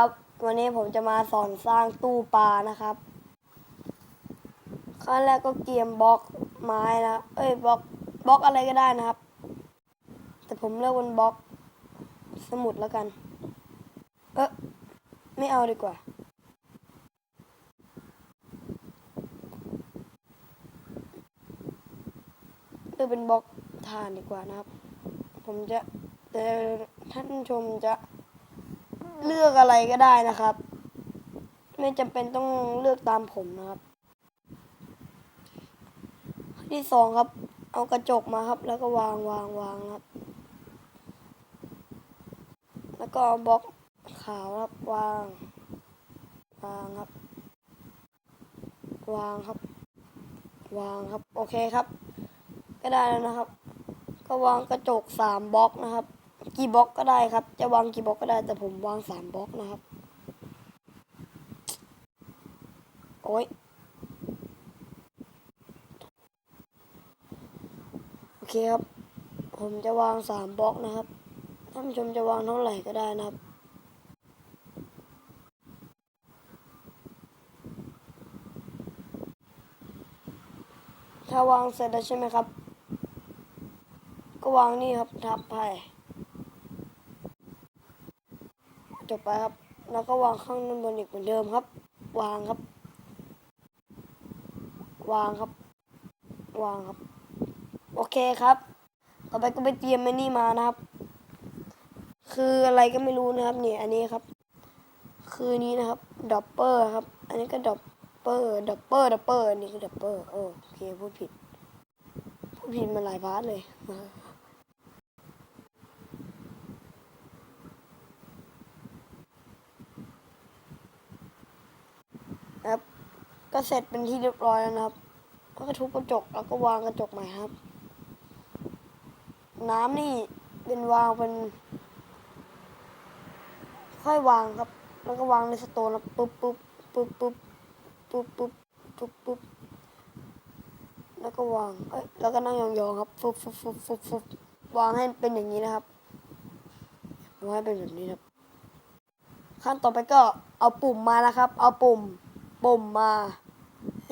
ครับวันนี้ผมจะมาสอนสร้างตู้ปลานะครับ ขั้นแรกก็เกียมบล็อกไม้นะเอ้ยบล็อกบล็อกอะไรก็ได้นะครับ แต่ผมเลือกเป็นบล็อกสมุดแล้วกัน เออไม่เอาดีกว่า เลือกเป็นบล็อกทานดีกว่านะครับ ผมจะแต่ท่านชมจะ เลือกอะไรก็ได้นะครับ ไม่จำเป็นต้องเลือกตามผมนะครับ ที่สองครับ เอากระจกมาครับ แล้วก็วางวางวางครับ แล้วก็เอาบล็อกขาวครับวาง วางครับ วางครับ วางครับ โอเคครับ ก็ได้แล้วนะครับ ก็วางกระจกสามบล็อกนะครับ กี่บล็อกก็ได้ครับ จะวางกี่บล็อกก็ได้แต่ผมวางสามบล็อกนะครับ โอ้ยโอเคครับ ผมจะวางสามบล็อกนะครับท่านผู้ชมจะวางเท่าไหร่ก็ได้นะครับถ้าวางเสร็จแล้วใช่ไหมครับ ก็วางนี่ครับทับไป จบไปครับ แล้วก็วางข้างบนอีกเหมือนเดิมครับ วางครับ วางครับ วางครับ โอเคครับ ต่อไปก็ไปเตรียมไอ้นี่มานะครับ คืออะไรก็ไม่รู้นะครับเนี่ยอันนี้ครับ คือนี้นะครับดับเปอร์ครับ อันนี้ก็ดับเปอร์ดับเปอร์ดับเปอร์อันนี้คือดับเปอร์โอเคพูดผิดพูดผิดมาหลายพาร์ทเลย ครับ ก็เสร็จเป็นที่เรียบร้อยแล้วนะครับ ก็ทุบกระจกแล้วก็วางกระจกใหม่ครับ น้ำนี่เป็นวางเป็น ค่อยวางครับ แล้วก็วางในสโตนแล้วปุ๊บปุ๊บปุ๊บปุ๊บปุ๊บปุ๊บปุ๊บปุ๊บแล้วก็วางเอ้ยแล้วก็นั่งยองๆครับฟุบฟุบฟุบฟุบฟุบวางให้เป็นอย่างนี้นะครับวางให้เป็นแบบนี้ครับ ขั้นต่อไปก็เอาปุ่มมานะครับ เอาปุ่มปุ่มมา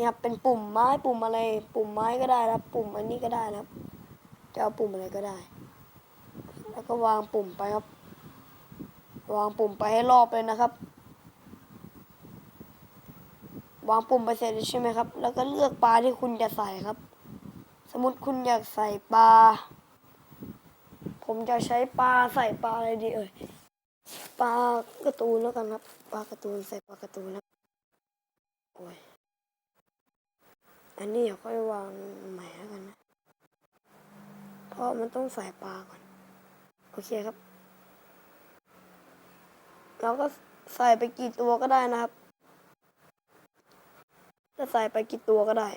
นี่ครับเป็นปุ่มไม้ปุ่มอะไร ปุ่มไม้ก็ได้ครับ ปุ่มอันนี้ก็ได้นะครับ จะเอาปุ่มอะไรก็ได้ แล้วก็วางปุ่มไปครับ วางปุ่มไปให้รอบเลยนะครับ วางปุ่มไปเสร็จใช่ไหมครับ แล้วก็เลือกปลาที่คุณจะใส่ครับ สมมติคุณอยากใส่ปลา ผมจะใช้ปลาใส่ปลาอะไรดีเอ่ย ปลาการ์ตูนแล้วกันครับ ปลาการ์ตูนใส่ปลาการ์ตูนแล้วโอ้ย อันนี้เดี๋ยวค่อยวางใหม่แล้วกันนะ เพราะมันต้องใส่ปลาก่อน โอเคครับ เราก็ใส่ไปกี่ตัวก็ได้นะครับ จะใส่ไปกี่ตัวก็ได้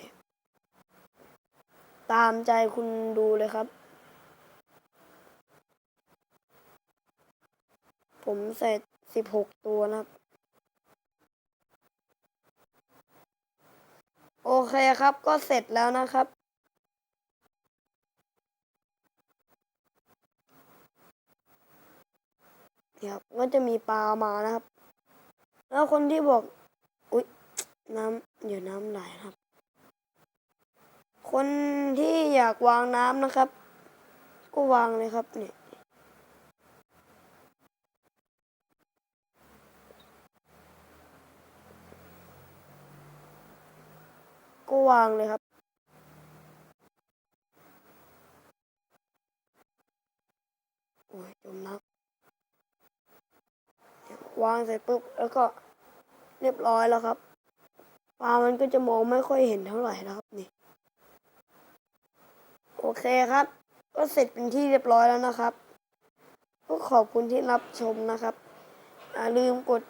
ตามใจคุณดูเลยครับ ผมใส่สิบหกตัวนะครับ เคครับก็เสร็จแล้วนะครับเดี๋ยวก็จะมีปลามานะครับ แล้วคนที่บอก อุ๊ย น้ำเดี๋ยวน้ำไหลนะครับ คนที่อยากวางน้ำนะครับ ก็วางเลยครับเนี่ย ก็ วางเลยครับ โอ้ยจมน้ำวางเสร็จปุ๊บ แล้วก็เรียบร้อยแล้วครับปลามันก็จะมองไม่ค่อยเห็นเท่าไหร่นะครับนี่ โอเคครับ ก็เสร็จเป็นที่เรียบร้อยแล้วนะครับก็ขอบคุณที่รับชมนะครับอย่าลืมกด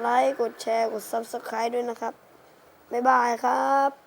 ไลค์ กดแชร์ กด Subscribe ด้วยนะครับ บ๊ายบายครับ